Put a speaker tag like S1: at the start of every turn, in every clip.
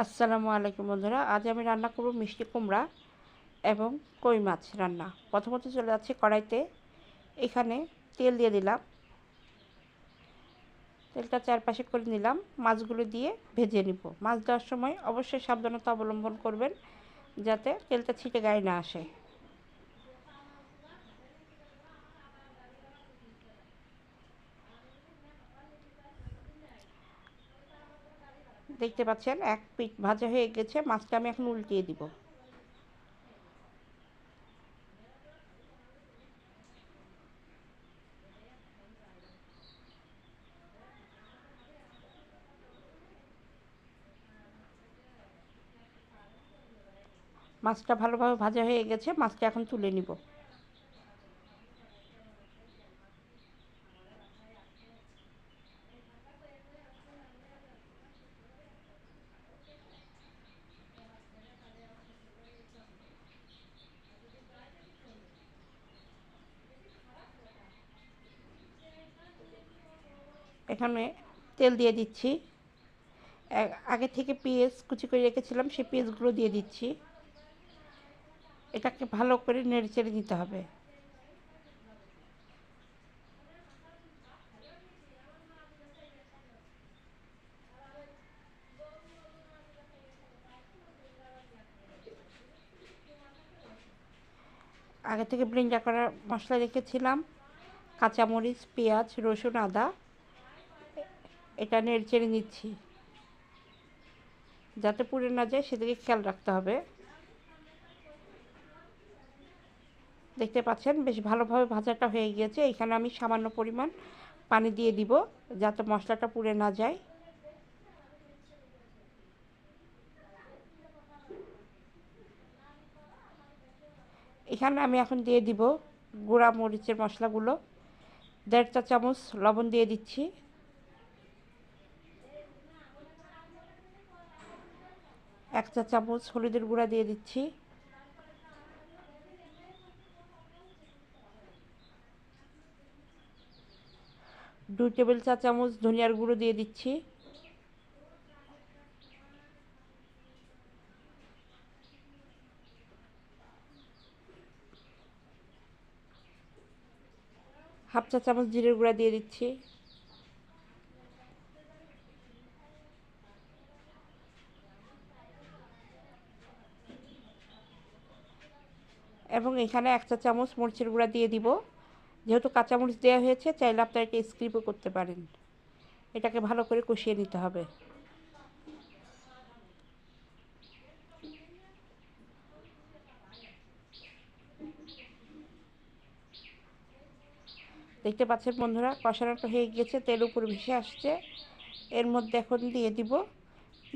S1: আসসালামু আলাইকুম বন্ধুরা, আজ আমি রান্না করব মিষ্টি কুমড়া এবং কই মাছ রান্না। প্রথমত চলে যাচ্ছে কড়াইতে। এখানে তেল দিয়ে দিলাম। তেলটা চারপাশে করে নিলাম। মাছগুলো দিয়ে ভেজে নিব। মাছ দেওয়ার সময় অবশ্যই সাবধানতা অবলম্বন করবেন, যাতে তেলটা ছিটে গায়ে না আসে। দেখতে পাচ্ছেন, এক পিঠ ভাজা হয়ে গেছে, মাছটা আমি এখন উল্টিয়ে দিব। মাছটা ভালোভাবে ভাজা হয়ে গেছে, মাছটা এখন তুলে নিব। এখানে তেল দিয়ে দিচ্ছি। আগে থেকে পেঁয়াজ কুচি করে রেখেছিলাম, সেই পেঁয়াজগুলো দিয়ে দিচ্ছি। এটাকে ভালো করে নেড়ে চেড়ে দিতে হবে। আগে থেকে ব্লেন্ডার করা মশলা রেখেছিলাম। কাঁচামরিচ, পেঁয়াজ, রসুন, আদা। এটা নেড়ে চেড়ে নিচ্ছি। যাতে পুড়ে না যায়, সেদিকে খেয়াল রাখতে হবে। দেখতে পাচ্ছেন, বেশ ভালোভাবে ভাজাটা হয়ে গিয়েছে। এখানে আমি সামান্য পরিমাণ পানি দিয়ে দিব, যাতে মশলাটা পুড়ে না যায়। এখানে আমি এখন দিয়ে দিব গুঁড়া মরিচের মশলাগুলো। দেড় চা চামচ লবণ দিয়ে দিচ্ছি। এক চা চামচ হলুদের গুঁড়া দিয়ে দিচ্ছি। দু টেবিল চা চামচ ধনিয়ার গুঁড়ো দিয়ে দিচ্ছি। হাফ চা চামচ জিরের গুঁড়া দিয়ে দিচ্ছি। এবং এখানে এক চা চামচ মরিচের গুঁড়া দিয়ে দিব। যেহেতু কাঁচামরিচ দেওয়া হয়েছে, চাইলে আপনারা এটা স্ক্রিপও করতে পারেন। এটাকে ভালো করে কষিয়ে নিতে হবে। দেখতে পাচ্ছেন বন্ধুরা, কষানোটা হয়ে গিয়েছে, তেল উপর ভেসে আসছে। এর মধ্যে এখন দিয়ে দিব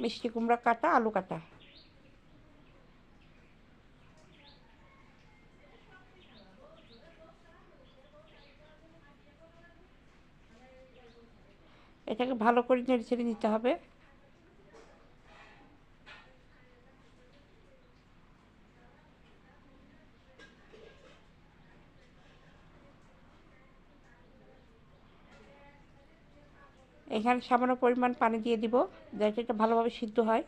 S1: মিষ্টি কুমড়া কাটা, আলু কাটা। এটাকে ভালো করে নেড়ে ছেড়ে নিতে হবে। এখানে সামান্য পরিমাণ পানি দিয়ে দিব, যাতে এটা ভালোভাবে সিদ্ধ হয়।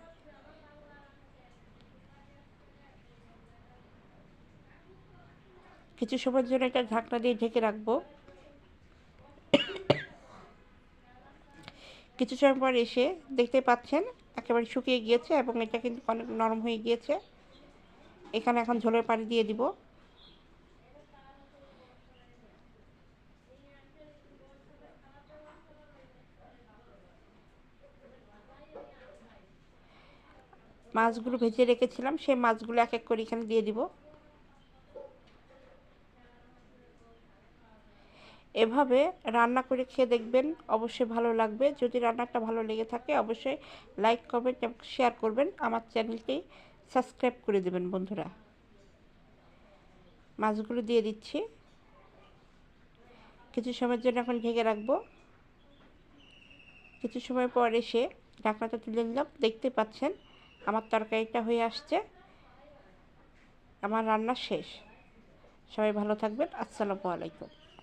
S1: কিছু সময়ের জন্য এটা ঢাকনা দিয়ে ঢেকে রাখব। কিছু সময় পর এসে দেখতে পাচ্ছেন একেবারে শুকিয়ে গিয়েছে এবং এটা কিন্তু অনেক নরম হয়ে গিয়েছে। এখানে এখন ঝোলের পানি দিয়ে দিব। মাছগুলো ভেজে রেখেছিলাম, সেই মাছগুলো এক এক করে এখানে দিয়ে দিব। এভাবে রান্না করে খেয়ে দেখবেন অবশ্যই ভালো লাগবে। যদি রান্নাটা ভালো লেগে থাকে অবশ্যই লাইক কমেন্ট এবং শেয়ার করবেন। আমার চ্যানেলটি সাবস্ক্রাইব করে দেবেন বন্ধুরা। মাছগুলো দিয়ে দিচ্ছি। কিছু সময়ের জন্য এখন ঢেকে রাখব। কিছু সময় পর এসে ঢাকনাটা তুলে নিলাম। দেখতে পাচ্ছেন আমার তরকারিটা হয়ে আসছে। আমার রান্না শেষ। সবাই ভালো থাকবেন। আসসালামু আলাইকুম।